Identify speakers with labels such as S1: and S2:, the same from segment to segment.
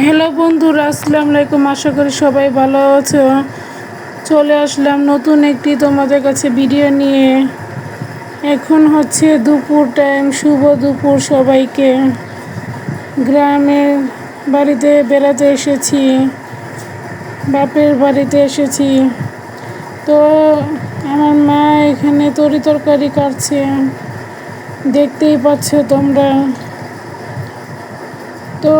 S1: Hello বন্ধুরা, আসসালামু আলাইকুম। আশা করি সবাই ভালো আছো। চলে আসলাম নতুন একটি তোমাদের কাছে ভিডিও নিয়ে। এখন হচ্ছে দুপুর টাইম শুভ দুপুর সবাইকে। গ্রামের বাড়িতে বেড়াতে এসেছি, বাপের বাড়িতে এসেছি। তো আমার মা এখানে তরি তরকারি কাটছে। দেখতেই পাচ্ছ তোমরা। তো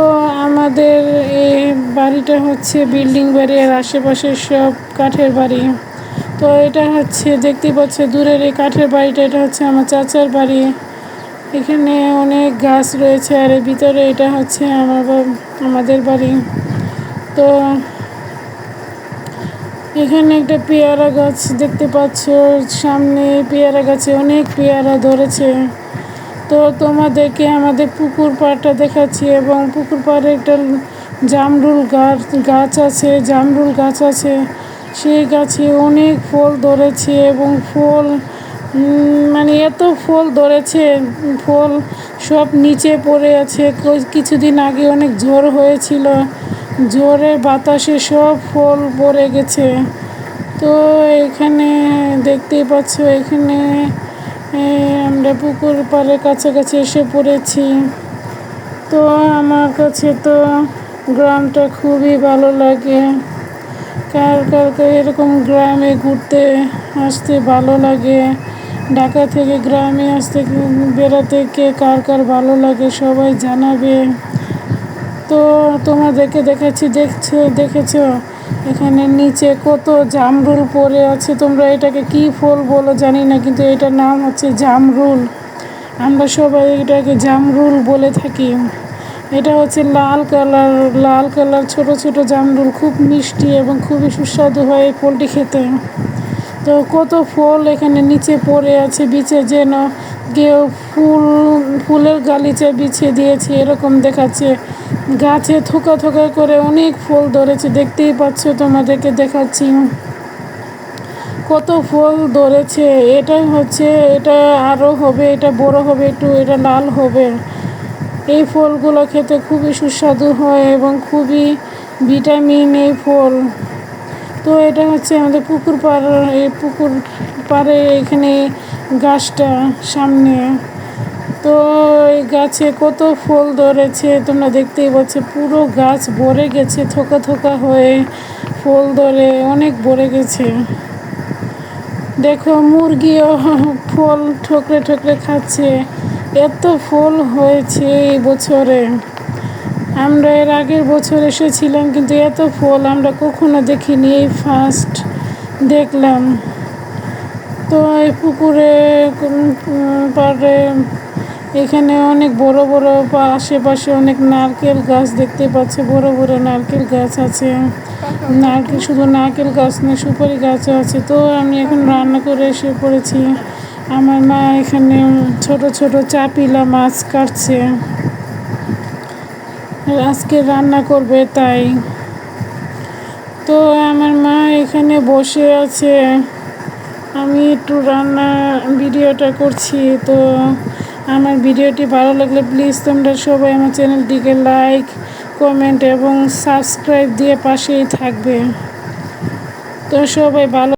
S1: আমাদের এই বাড়িটা হচ্ছে বিল্ডিং বাড়ি আর আশেপাশে সব কাঠের বাড়ি। তো এটা হচ্ছে দেখতে পাচ্ছ দূরের এই কাঠের বাড়িটা, এটা হচ্ছে আমার চাচার বাড়ি। এখানে অনেক গাছ রয়েছে আর এর ভিতরে এটা হচ্ছে আমার আমাদের বাড়ি। তো এখানে একটা পেয়ারা গাছ দেখতে পাচ্ছ, সামনে পেয়ারা গাছে অনেক পেয়ারা ধরেছে। তো তোমাদেরকে আমাদের পুকুর পাড়টা দেখাচ্ছি এবং পুকুর পাড়ে একটা জামরুল গাছ গাছ আছে, জামরুল গাছ আছে। সেই গাছে অনেক ফল ধরেছে এবং ফল মানে এত ফল ধরেছে, ফল সব নিচে পড়ে আছে। কিছুদিন আগে অনেক ঝড় হয়েছিল, ঝড়ে বাতাসে সব ফল পড়ে গেছে। তো এখানে দেখতেই পাচ্ছ, এখানে আমরা পুকুর পাড়ের কাছাকাছি এসে পড়েছি। তো আমার কাছে তো গ্রামটা খুবই ভালো লাগে। কার কার এরকম গ্রামে ঘুরতে আসতে ভালো লাগে? ঢাকা থেকে গ্রামে আসতে বেড়াতে কে কার কার ভালো লাগে সবাই জানাবে। তো তোমাদেরকে দেখাচ্ছি, দেখছ, দেখেছ? এখানে নিচে কত জামরুল পড়ে আছে, তোমরা এটাকে কি ফল বলো জানি না, কিন্তু এটার নাম হচ্ছে জামরুল। আমরা সবাই এটাকে জামরুল বলে থাকি। এটা হচ্ছে লাল কালার লাল কালার ছোট ছোট জামরুল, খুব মিষ্টি এবং খুবই সুস্বাদু হয় এই ফলটি খেতে। তো কত ফল এখানে নিচে পড়ে আছে, বিচে যেন কেউ ফুল, ফুলের গালিচা বিছিয়ে দিয়েছে, এরকম দেখাচ্ছে। গাছে থোকা থোকা করে অনেক ফুল ধরেছে, দেখতেই পাচ্ছ তোমাদেরকে দেখাচ্ছি। কত ফুল ধরেছে এটা হচ্ছে, এটা আরও হবে, এটা বড় হবে, একটু এটা লাল হবে। এই ফলগুলো খেতে খুবই সুস্বাদু হয় এবং খুবই ভিটামিন এই ফল। তো এটা হচ্ছে আমাদের পুকুর পাড়, এই পুকুর পাড়ে এখানে গাছটা সামনে। তো এই গাছে কত ফুল ধরেছে, তোমরা দেখতেই পাচ্ছ, পুরো গাছ ভরে গেছে, থোকা থোকা হয়ে ফুল ধরে, অনেক ভরে গেছে। দেখো, মুরগিও ফল ঠোকরে ঠোকরে খাচ্ছে, এত ফল হয়েছে এই বছরে। আমরা এর আগের বছর এসেছিলাম, কিন্তু এত ফল আমরা কখনো দেখিনি, এই ফার্স্ট দেখলাম। তো এই পুকুরে পাড়ে, এখানে অনেক বড় বড় আশেপাশে অনেক নারকেল গাছ দেখতে পাচ্ছে, বড় বড় নারকেল গাছ আছে। নারকেল শুধু নারকেল গাছ না সুপারি গাছও আছে। তো আমি এখন রান্না করে এসে পড়েছি। আমার মা এখানে ছোট ছোট চাপিলা মাছ কাটছে। আজকে রান্না করবে তাই। তো আমার মা এখানে বসে আছে। আমি একটু রান্না ভিডিওটা করছি, তো আমার ভিডিওটি ভালো লাগলে প্লিজ তোমরা সবাই আমার চ্যানেলটিকে লাইক কমেন্ট এবং সাবস্ক্রাইব দিয়ে পাশেই থাকবে। তো সবাই ভালো